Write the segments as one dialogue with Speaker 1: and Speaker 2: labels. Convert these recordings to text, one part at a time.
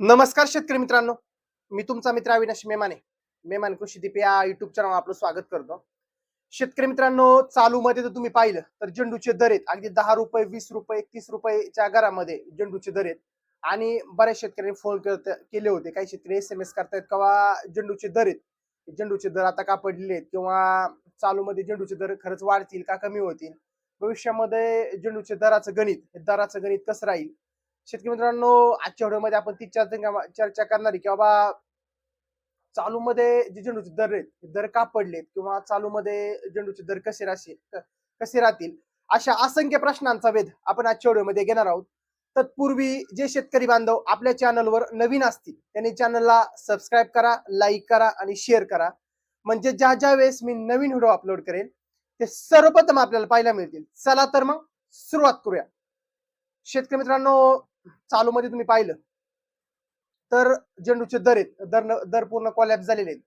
Speaker 1: नमस्कार शेतकरी मित्रांनो. मी तुमचा मित्र अविनाश मेमाने. मेमान कृषी दीप या युट्यूब चॅनल आपलं स्वागत करतो. शेतकरी मित्रांनो चालू मध्ये जर तुम्ही पाहिलं तर झेंडूचे दर आहेत. अगदी दहा रुपये वीस रुपये तीस रुपयेच्या घरामध्ये झेंडूचे दर आहेत. आणि बऱ्याच शेतकऱ्यांनी फोन केले होते. काही शेतकरी एस एम एस करतायत किंवा झेंडूचे दर आहेत. झेंडूचे दर आता का पडलेले आहेत? किंवा चालू मध्ये झेंडूचे दर खरंच वाढतील का कमी होतील? भविष्यामध्ये झेंडूचे दराचं गणित हे दराचं गणित कसं राहील? शेतकरी मित्रांनो आजच्या व्हिडिओमध्ये आपण ती चर्चा चर्चा करणार आहे की बाबा चालू मध्ये जे झेंडूचे दर आहेत दर का पडलेत? किंवा चालू मध्ये झेंडूचे दर कसे राहतील? कसे राहतील? अशा असंख्य प्रश्नांचा वेध आपण आजच्या व्हिडिओमध्ये घेणार आहोत. तत्पूर्वी जे शेतकरी बांधव आपल्या चॅनलवर नवीन असतील त्यांनी चॅनलला सबस्क्राईब करा लाईक करा आणि शेअर करा. म्हणजे ज्या ज्या वेळेस मी नवीन व्हिडिओ अपलोड करेन ते सर्वप्रथम आपल्याला पाहायला मिळतील. चला तर मग सुरुवात करूया. शेतकरी मित्रांनो चालू मध्ये तुम्ही पाहिलं. तर झेंडूचे दर आहेत. दर दर पूर्ण कॉलॅप झालेले आहेत.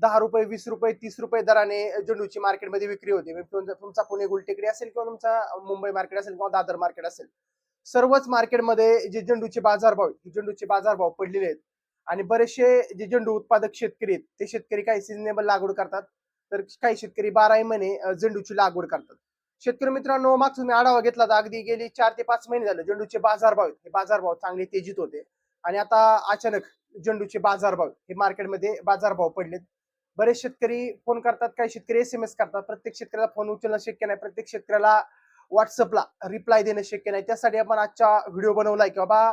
Speaker 1: दहा रुपये वीस रुपये तीस रुपये दराने झेंडूची मार्केटमध्ये विक्री होते. म्हणजे तुमचा पुणे गुलटेकडी असेल किंवा तुमचा मुंबई मार्केट असेल किंवा दादर मार्केट असेल. सर्वच मार्केटमध्ये जे झेंडूचे बाजारभाव आहेत झेंडूचे बाजारभाव पडलेले आहेत. आणि बरेचसे जे झेंडू उत्पादक शेतकरी आहेत ते शेतकरी काही सिजनेबल लागवड करतात. तर काही शेतकरी बाराही महिने झेंडूची लागवड करतात. शेतकरी मित्रांनो मागचं तुम्ही आढावा घेतला तर अगदी गेली चार ते पाच महिने झाले झेंडूचे बाजारभाव. आहेत हे बाजारभाव चांगले तेजीत होते. आणि आता अचानक झेंडूचे बाजारभाव. हे मार्केटमध्ये बाजारभाव पडलेत. बरेच शेतकरी फोन करतात. काही शेतकरी एस एम एस करतात. प्रत्येक शेतकऱ्याला फोन उचलणं शक्य नाही. प्रत्येक शेतकऱ्याला व्हॉट्सअपला रिप्लाय देणं शक्य नाही. त्यासाठी आपण आजचा व्हिडिओ बनवलाय की बाबा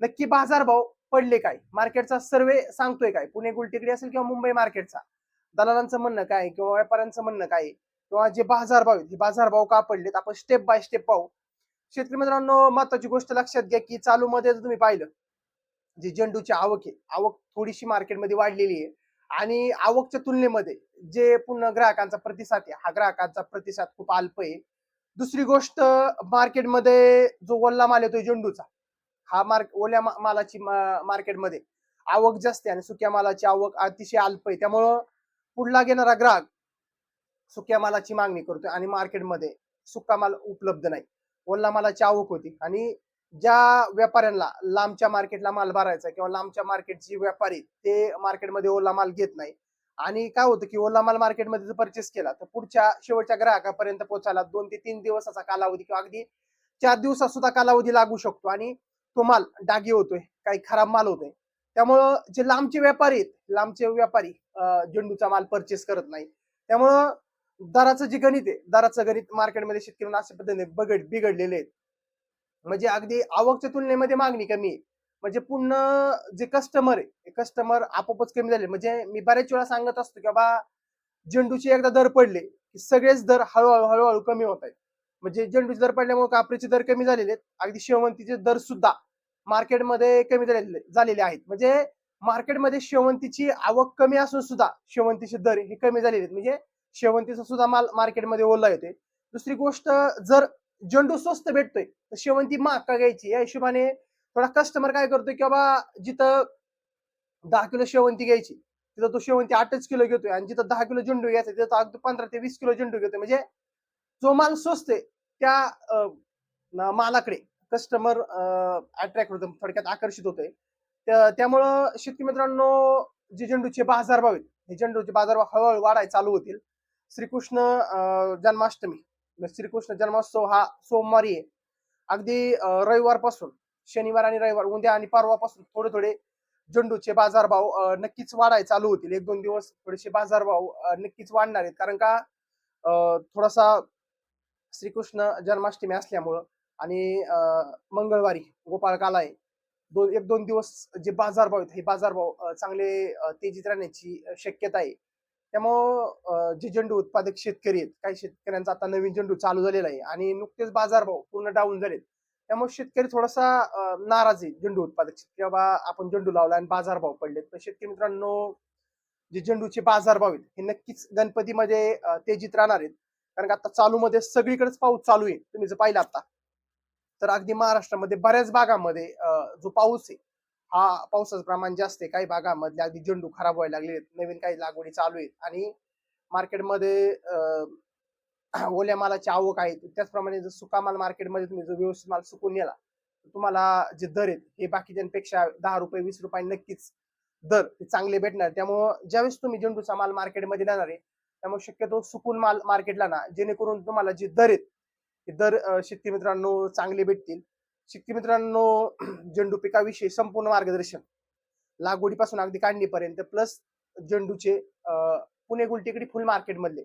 Speaker 1: नक्की बाजारभाव पडले काय? मार्केटचा सर्वे सांगतोय काय? पुणे गुलटेकडी असेल किंवा मुंबई मार्केटचा. दलालांचं म्हणणं काय? किंवा व्यापाऱ्यांचं म्हणणं काय? किंवा जे बाजारभाव आहेत हे बाजारभाव का पडलेत आपण स्टेप बाय स्टेप पाहू. शेतकरी मित्रांनो महत्वाची गोष्ट लक्षात घ्या की चालू मध्ये जर तुम्ही पाहिलं जी झेंडूची आवक आहे आवक थोडीशी मार्केटमध्ये वाढलेली आहे. आणि आवकच्या तुलनेमध्ये जे पुन्हा ग्राहकांचा प्रतिसाद आहे हा ग्राहकांचा प्रतिसाद खूप अल्प आहे. दुसरी गोष्ट मार्केटमध्ये जो ओल्ला माल येतोय झेंडूचा हा मार्क ओल्या मालाची मार्केटमध्ये आवक जास्त आहे आणि सुक्या मालाची आवक अतिशय अल्प आहे. त्यामुळं पुढला घेणारा ग्राहक सुक्या मालाची मागणी करतोय आणि मार्केटमध्ये सुका माल उपलब्ध नाही. ओला मालाची आवक होती आणि ज्या व्यापाऱ्यांना लांबच्या मार्केटला माल भरायचा किंवा लांबच्या मार्केटचे व्यापारी ते मार्केटमध्ये ओला माल घेत नाही. आणि काय होतं की ओला माल मार्केटमध्ये जर परचेस केला तर पुढच्या शेवटच्या ग्राहकापर्यंत पोहोचायला दोन ते तीन दिवसाचा कालावधी किंवा अगदी चार दिवसात सुद्धा कालावधी लागू शकतो आणि तो माल डागी होतोय काही खराब माल होतोय. त्यामुळं जे लांबचे व्यापारी आहेत लांबचे व्यापारी झेंडूचा माल परचेस करत नाही. त्यामुळं दराचं जे गणित आहे दराचं गणित मार्केटमध्ये शेतकऱ्यांना अशा पद्धतीने बगड बिघडलेले आहेत. म्हणजे अगदी आवकच्या तुलनेमध्ये मागणी कमी आहे. म्हणजे पुन्हा जे कस्टमर आहे कस्टमर आपोआपच कमी झाले. म्हणजे मी बऱ्याच वेळा सांगत असतो की बाबा झेंडूचे एकदा दर पडले की सगळेच दर हळूहळू हळूहळू कमी होत आहेत. म्हणजे झेंडूचे दर पडल्यामुळे कापरीचे दर कमी झालेले आहेत. अगदी शेवंतीचे दर सुद्धा मार्केटमध्ये कमी झालेले झालेले आहेत. म्हणजे मार्केटमध्ये शेवंतीची आवक कमी असून सुद्धा शेवंतीचे दर हे कमी झालेले आहेत. म्हणजे शेवंतीचा सुद्धा माल मार्केटमध्ये ओला येते दुसरी गोष्ट जर झेंडू स्वस्त भेटतोय तर शेवंती महाग का घ्यायची. या हिशोबाने थोडा कस्टमर काय करतोय की बाबा जिथं दहा किलो शेवंती घ्यायची तिथं तो शेवंती आठच किलो घेतोय आणि जिथं दहा किलो झेंडू घ्यायचा तिथं अगदी पंधरा ते वीस किलो झेंडू घेतोय. म्हणजे जो माल स्वस्त आहे त्या मालाकडे कस्टमर अट्रॅक्ट होतो थोडक्यात आकर्षित होतोय. त्यामुळं शेतकरी मित्रांनो जे झेंडूचे बाजारभाव आहेत हे झेंडूचे बाजारभाव हळूहळू वाढायला चालू होतील. श्रीकृष्ण जन्माष्टमी. म्हणजे श्रीकृष्ण जन्मोत्सव हा सोमवारी आहे. अगदी रविवारपासून शनिवार आणि रविवार उद्या आणि परवापासून थोडे थोडे झेंडूचे बाजारभाव नक्कीच वाढायला चालू होतील. एक दोन दिवस थोडेसे बाजारभाव नक्कीच वाढणार आहेत. कारण का थोडासा श्रीकृष्ण जन्माष्टमी असल्यामुळं आणि मंगळवारी गोपाळकाला आहे दोन एक दोन दिवस जे बाजारभाव आहेत हे बाजारभाव चांगले तेजीत राहण्याची शक्यता आहे. त्यामुळं जे झेंडू उत्पादक शेतकरी आहेत काही शेतकऱ्यांचा आता नवीन झेंडू चालू झालेला आहे आणि नुकतेच बाजारभाव पूर्ण डाऊन झालेत. त्यामुळे शेतकरी थोडासा नाराज आहे झेंडू उत्पादक शेतकरी. बाबा आपण झेंडू लावला आणि बाजारभाव पडलेत. पण शेतकरी मित्रांनो जे झेंडूचे बाजारभाव आहेत हे नक्कीच गणपतीमध्ये तेजीत राहणार आहेत. कारण आता चालू मध्ये सगळीकडेच पाऊस चालू आहे. तुम्ही जर पाहिलं आता तर अगदी महाराष्ट्रामध्ये बऱ्याच भागामध्ये जो पाऊस आहे हा पावसाचं प्रमाण जास्त आहे. काही भागामधले अगदी झेंडू खराब व्हायला लागले आहेत. नवीन काही लागवडी चालू आहेत. आणि मार्केटमध्ये ओल्या मालाची आवक आहे. त्याचप्रमाणे जर सुका माल मार्केटमध्ये तुम्ही जो व्यवस्थित माल सुकून नेला तुम्हाला जे दर आहेत हे बाकीच्यांपेक्षा दहा रुपये वीस रुपये नक्कीच दर चांगले भेटणार. त्यामुळं ज्यावेळेस तुम्ही झेंडूचा माल मार्केटमध्ये नेणार आहे त्यामुळे शक्यतो सुकून माल मार्केटला ना जेणेकरून तुम्हाला जे दर आहेत ते दर शेतकरी मित्रांनो चांगले भेटतील. शेतकरी मित्रांनो झेंडू पिकाविषयी संपूर्ण मार्गदर्शन लागवडीपासून अगदी काढणीपर्यंत प्लस झेंडूचे पुणे गुलटेकडी फुल मार्केटमधले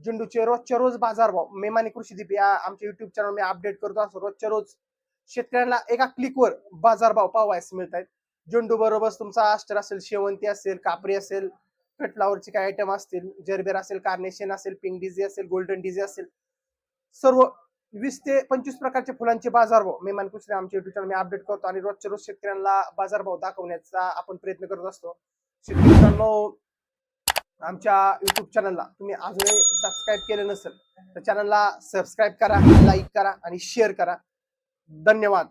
Speaker 1: झेंडूचे रोजच्या रोज बाजारभाव मेमानी कृषी दीप या आमच्या युट्यूब चॅनल मी अपडेट करतो असं रोजच्या रोज शेतकऱ्यांना एका क्लिकवर बाजारभाव पाहावयास मिळत आहेत झेंडू बरोबर तुमचा आस्टर असेल शेवंती असेल कापरी असेल कट फ्लावरचे आयटम असतील जरबेर असेल कार्नेशन असेल पिंक डिझी असेल गोल्डन डिझी असेल सर्व वीस ते पंचवीस प्रकारचे फुलांचे बाजारभाव. मेहमान कृषी आमच्या युट्यूब चॅनल मी अपडेट करतो आणि रोजच्या रोज शेतकऱ्यांना बाजारभाव दाखवण्याचा आपण प्रयत्न करत असतो. शेतकरी मित्रांनो आमच्या युट्यूब चॅनलला तुम्ही अजूनही सबस्क्राईब केलं नसेल तर चॅनलला सबस्क्राईब करा लाईक करा आणि शेअर करा. धन्यवाद.